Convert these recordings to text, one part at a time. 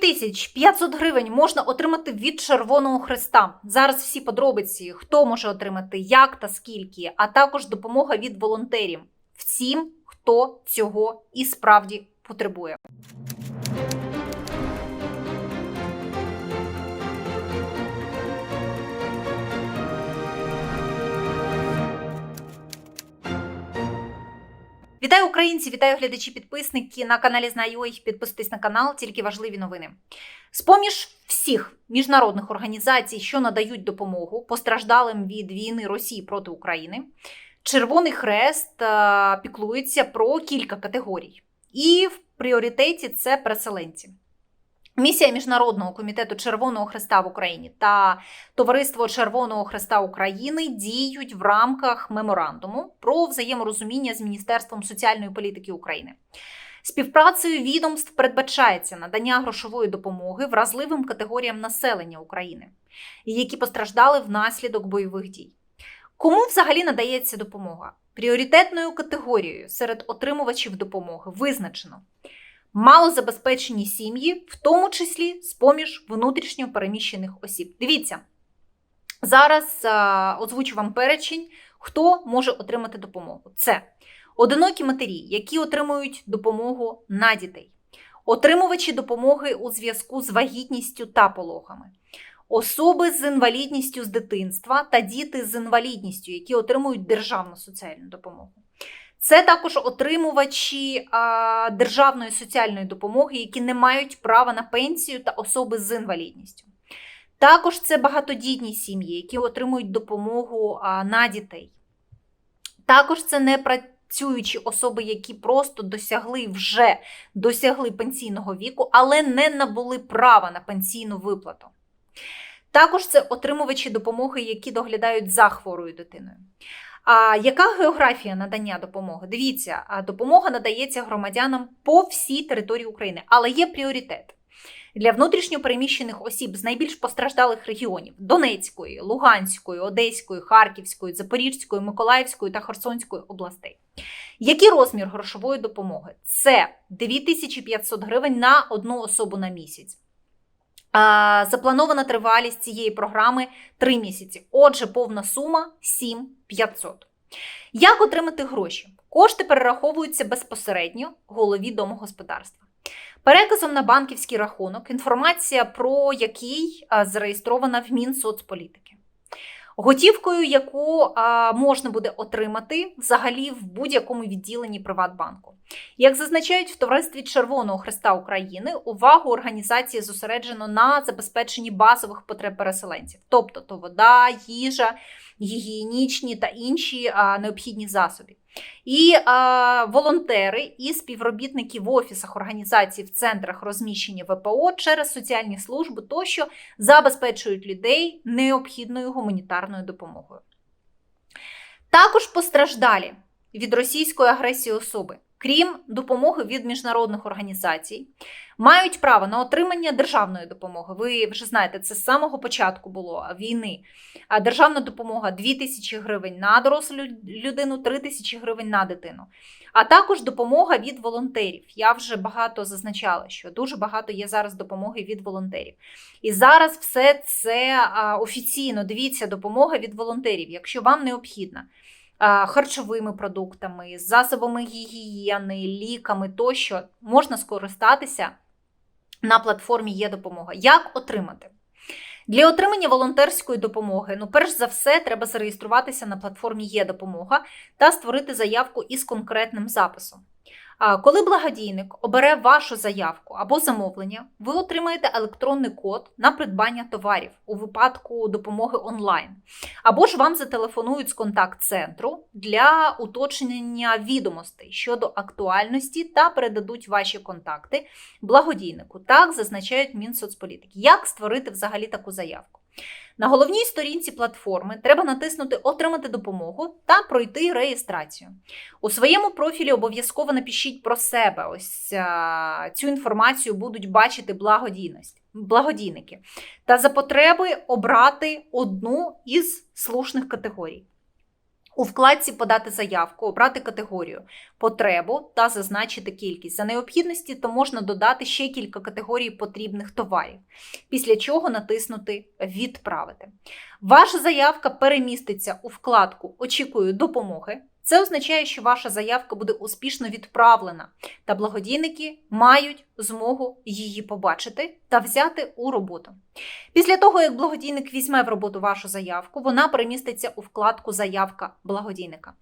7500 гривень можна отримати від Червоного Христа. Зараз всі подробиці, хто може отримати, як та скільки, а також допомога від волонтерів всім, хто цього і справді потребує. Вітаю українці, вітаю глядачі, підписники на каналі Знайой. Підписуйтесь на канал, тільки важливі новини. З-поміж всіх міжнародних організацій, що надають допомогу постраждалим від війни Росії проти України, Червоний Хрест е, піклується про кілька категорій. І в пріоритеті це переселенці. Місія Міжнародного комітету Червоного Хреста в Україні та Товариство Червоного Хреста України діють в рамках меморандуму про взаєморозуміння з Міністерством соціальної політики України. Співпрацею відомств передбачається надання грошової допомоги вразливим категоріям населення України, які постраждали внаслідок бойових дій. Кому взагалі надається допомога? Пріоритетною категорією серед отримувачів допомоги визначено малозабезпечені сім'ї, в тому числі з поміж внутрішньо переміщених осіб. Дивіться, зараз а, озвучу вам перечень, хто може отримати допомогу. Це одинокі матері, які отримують допомогу на дітей, отримувачі допомоги у зв'язку з вагітністю та пологами. Особи з інвалідністю з дитинства та діти з інвалідністю, які отримують державну соціальну допомогу. Це також отримувачі а, державної соціальної допомоги, які не мають права на пенсію та особи з інвалідністю. Також це багатодітні сім'ї, які отримують допомогу а, на дітей. Також це непрацюючі особи, які просто досягли вже досягли пенсійного віку, але не набули права на пенсійну виплату. Також це отримувачі допомоги, які доглядають за хворою дитиною. А яка географія надання допомоги? Дивіться, допомога надається громадянам по всій території України, але є пріоритет для внутрішньопереміщених осіб з найбільш постраждалих регіонів Донецької, Луганської, Одеської, Харківської, Запорізької, Миколаївської та Херсонської областей. Який розмір грошової допомоги? Це 2500 гривень на одну особу на місяць. Запланована тривалість цієї програми 3 місяці. Отже, повна сума 7500. Як отримати гроші? Кошти перераховуються безпосередньо голові домогосподарства. Переказом на банківський рахунок, інформація про який зареєстрована в Мінсоцполітики. Готівкою, яку можна буде отримати взагалі в будь-якому відділенні Приватбанку. Як зазначають в товаристві Червоного Хреста України, увагу організації зосереджено на забезпеченні базових потреб переселенців, тобто то вода, їжа, гігієнічні та інші необхідні засоби. І а, волонтери і співробітники в офісах організацій в центрах розміщення ВПО через соціальні служби тощо забезпечують людей необхідною гуманітарною допомогою. Також постраждалі від російської агресії особи крім допомоги від міжнародних організацій, мають право на отримання державної допомоги. Ви вже знаєте, це з самого початку було війни. А державна допомога 2 тисячі гривень на дорослу людину, 3 тисячі гривень на дитину. А також допомога від волонтерів. Я вже багато зазначала, що дуже багато є зараз допомоги від волонтерів. І зараз все це офіційно дивіться, допомога від волонтерів, якщо вам необхідна харчовими продуктами, засобами гігієни, ліками тощо можна скористатися на платформі Є допомога. Як отримати? Для отримання волонтерської допомоги, ну, перш за все, треба зареєструватися на платформі Є допомога та створити заявку із конкретним записом. Коли благодійник обере вашу заявку або замовлення, ви отримаєте електронний код на придбання товарів у випадку допомоги онлайн. Або ж вам зателефонують з контакт-центру для уточнення відомостей щодо актуальності та передадуть ваші контакти благодійнику. Так зазначають Мінсоцполітики. Як створити взагалі таку заявку? На головній сторінці платформи треба натиснути Отримати допомогу та пройти реєстрацію. У своєму профілі обов'язково напишіть про себе. Ось цю інформацію будуть бачити благодійність, благодійники. Та за потреби обрати одну із слушних категорій. У вкладці подати заявку, обрати категорію, потребу та зазначити кількість. За необхідності то можна додати ще кілька категорій потрібних товарів, після чого натиснути Відправити. Ваша заявка переміститься у вкладку Очікую допомоги. Це означає, що ваша заявка буде успішно відправлена, та благодійники мають змогу її побачити та взяти у роботу. Після того, як благодійник візьме в роботу вашу заявку, вона переміститься у вкладку Заявка благодійника.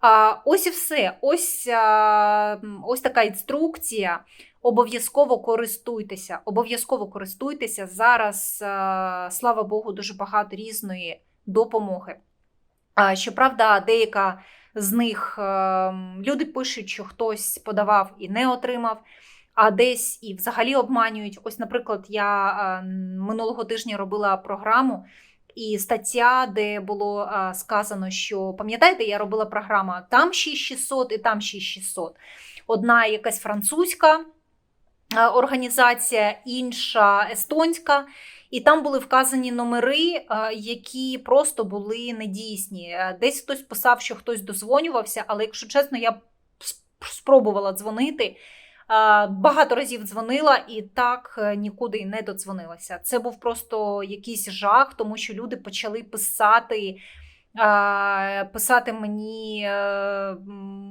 А, ось і все. Ось, а, ось така інструкція. Обов'язково користуйтеся. Обов'язково користуйтеся. Зараз, а, слава Богу, дуже багато різної допомоги. А, щоправда, деяка з них е, люди пишуть, що хтось подавав і не отримав, а десь і взагалі обманюють. Ось, наприклад, я е, минулого тижня робила програму. І стаття, де було е, сказано, що пам'ятаєте, я робила програму там 6600 і там 6600. Одна якась французька організація, інша естонська. І там були вказані номери, е, які просто були недійсні. Е, Десь хтось писав, що хтось дозвонювався, але якщо чесно, я спробувала дзвонити. е, Багато разів дзвонила і так е, нікуди не додзвонилася. Це був просто якийсь жах, тому що люди почали писати, е, писати мені е,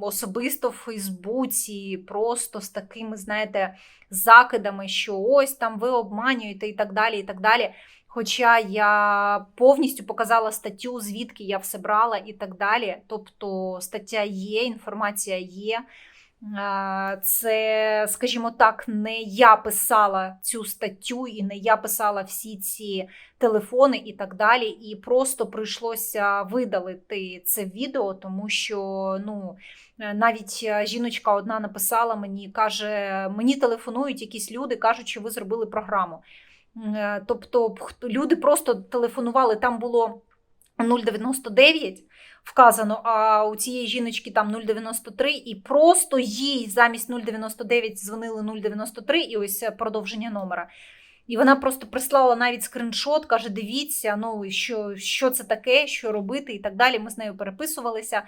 особисто в Фейсбуці, просто з такими, знаєте, закидами, що ось там ви обманюєте і так далі. і так далі. Хоча я повністю показала статтю, звідки я все брала і так далі. Тобто стаття є, інформація є. Це, скажімо так, не я писала цю статтю і не я писала всі ці телефони і так далі. І просто прийшлося видалити це відео, тому що ну. Е, Навіть е, жіночка одна написала мені, каже: мені телефонують якісь люди, кажуть, що ви зробили програму. Е, Тобто люди просто телефонували, там було 099 вказано, а у цієї жіночки там 093, і просто їй замість 099 дзвонили 093, і ось е, продовження номера. І вона просто прислала навіть скриншот, каже: дивіться, ну що, що це таке, що робити, і так далі. Ми з нею переписувалися.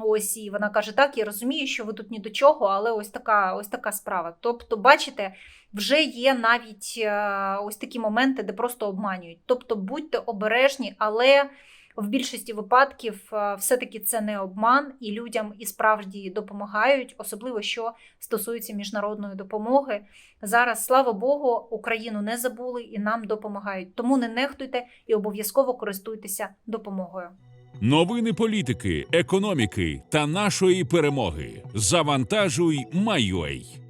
Ось і вона каже: так, я розумію, що ви тут ні до чого, але ось така, ось така справа. Тобто, бачите, вже є навіть е, ось такі моменти, де просто обманюють. Тобто будьте обережні, але в більшості випадків е, все-таки це не обман, і людям і справді допомагають, особливо що стосується міжнародної допомоги. Зараз, слава Богу, Україну не забули і нам допомагають. Тому не нехтуйте і обов'язково користуйтеся допомогою. Новини політики, економіки та нашої перемоги. Завантажуй Майой.